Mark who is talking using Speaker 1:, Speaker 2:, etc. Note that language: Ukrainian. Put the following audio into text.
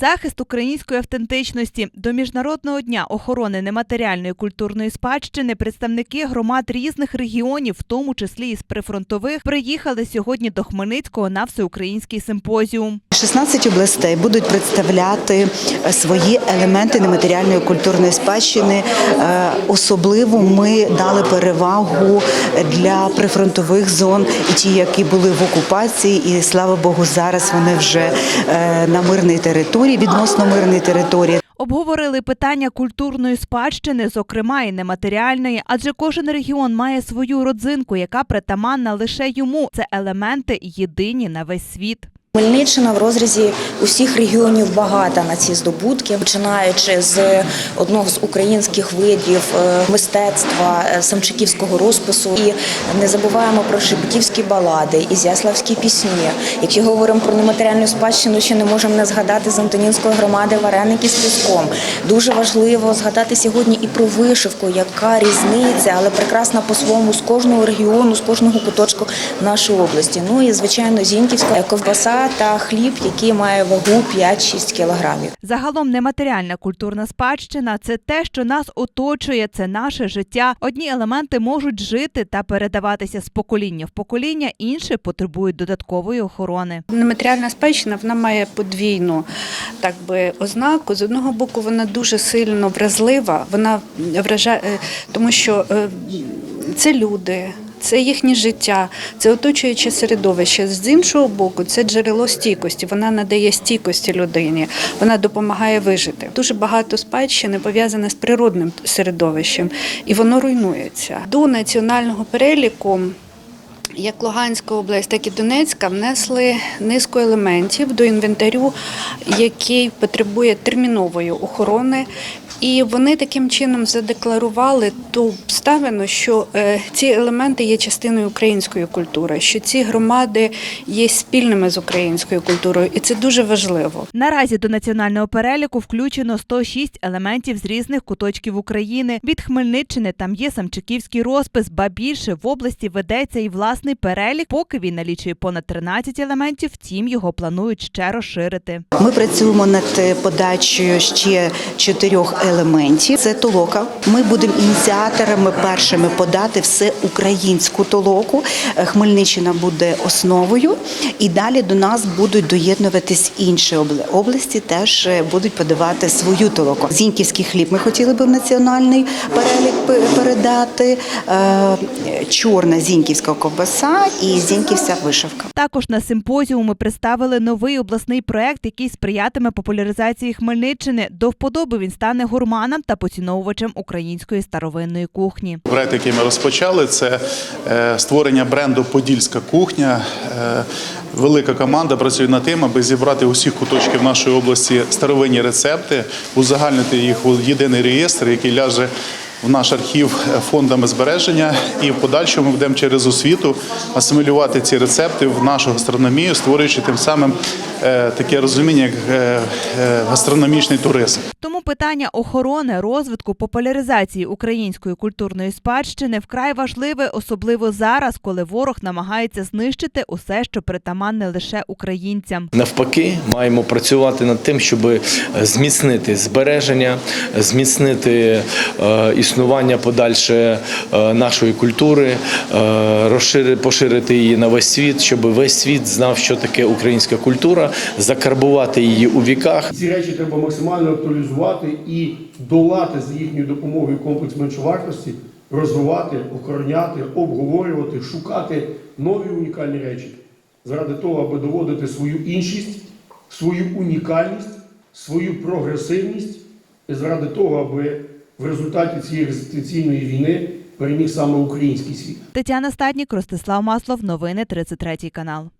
Speaker 1: Захист української автентичності до міжнародного дня охорони нематеріальної культурної спадщини представники громад різних регіонів, в тому числі із прифронтових, приїхали сьогодні до Хмельницького на всеукраїнський симпозіум.
Speaker 2: 16 областей будуть представляти е, свої елементи нематеріальної культурної спадщини. Е, Особливо ми дали перевагу для прифронтових зон і ті, які були в окупації, і слава Богу, зараз вони вже е, на мирній території, відносно мирної території.
Speaker 1: Обговорили питання культурної спадщини, зокрема і нематеріальної, адже кожен регіон має свою родзинку, яка притаманна лише йому. Це елементи єдині на весь світ.
Speaker 3: Хмельниччина в розрізі усіх регіонів багата на ці здобутки, починаючи з одного з українських видів е, мистецтва е, самчиківського розпису. І не забуваємо про шепетівські балади, ізяславські пісні. Якщо говоримо про нематеріальну спадщину, ще не можемо не згадати з Антонінської громади вареники з піском. Дуже важливо згадати сьогодні і про вишивку, яка різниця, але прекрасна по-своєму з кожного регіону, з кожного куточку нашої області. Ну і звичайно, зіньківська ковбаса та хліб, який має вагу 5-6 кілограмів.
Speaker 1: Загалом нематеріальна культурна спадщина це те, що нас оточує, це наше життя. Одні елементи можуть жити та передаватися з покоління в покоління, інші потребують додаткової охорони.
Speaker 4: Нематеріальна спадщина вона має подвійну так би ознаку. З одного боку, вона дуже сильно вразлива. Вона вражає, е, тому що е, це люди. Це їхнє життя, це оточуюче середовище. З іншого боку, це джерело стійкості. Вона надає стійкості людині, вона допомагає вижити. Дуже багато спадщини пов'язане з природним середовищем, і воно руйнується. До національного переліку як Луганська область, так і Донецька внесли низку елементів до інвентарю, який потребує термінової охорони. І вони таким чином задекларували ту обставину, що е, ці елементи є частиною української культури, що ці громади є спільними з українською культурою, і це дуже важливо.
Speaker 1: Наразі до національного переліку включено 106 елементів з різних куточків України. Від Хмельниччини там є самчиківський розпис, ба більше в області ведеться і власний перелік. Поки він налічує понад 13 елементів, втім його планують ще розширити.
Speaker 2: Ми працюємо над е, подачею ще чотирьох елементів. Це толока. Ми будемо ініціаторами першими подати все українську толоку. Е, Хмельниччина буде основою, і далі до нас будуть доєднуватись інші області. Теж е, будуть подавати свою толоку. Зіньківський хліб ми хотіли би в національний перелік передати. Е, Чорна зіньківська ковбаса і зіньківська вишивка.
Speaker 1: Також на симпозіумі представили новий обласний проект, який сприятиме популяризації Хмельниччини. До вподоби він стане гурманом та поціновувачем української старовинної кухні.
Speaker 5: Проект, який ми розпочали, це е, створення бренду Подільська кухня. Е, Велика команда працює над тим, аби зібрати усіх куточків нашої області старовинні рецепти, узагальнити їх у єдиний реєстр, який ляже в наш архів е, фондами збереження, і в подальшому будемо через освіту асимілювати ці рецепти в нашу гастрономію, створюючи тим самим е, таке розуміння, як е, гастрономічний туризм.
Speaker 1: Тому питання охорони, розвитку, популяризації української культурної спадщини вкрай важливе, особливо зараз, коли ворог намагається знищити усе, що притаманне лише українцям.
Speaker 6: Навпаки, маємо працювати над тим, щоб зміцнити збереження, зміцнити е, існування подальше е, нашої культури, е, поширити її на весь світ, щоб весь світ знав, що таке українська культура, закарбувати її у віках.
Speaker 7: Ці речі треба максимально актуалізувати і долати за їхньою допомогою комплекс меншовартості, розвивати, охороняти, обговорювати, шукати нові унікальні речі заради того, аби доводити свою іншість, свою унікальність, свою прогресивність і заради того, аби в результаті цієї екзистенційної війни переміг саме український світ.
Speaker 1: Тетяна Стаднік, Ростислав Маслов, новини 33 канал.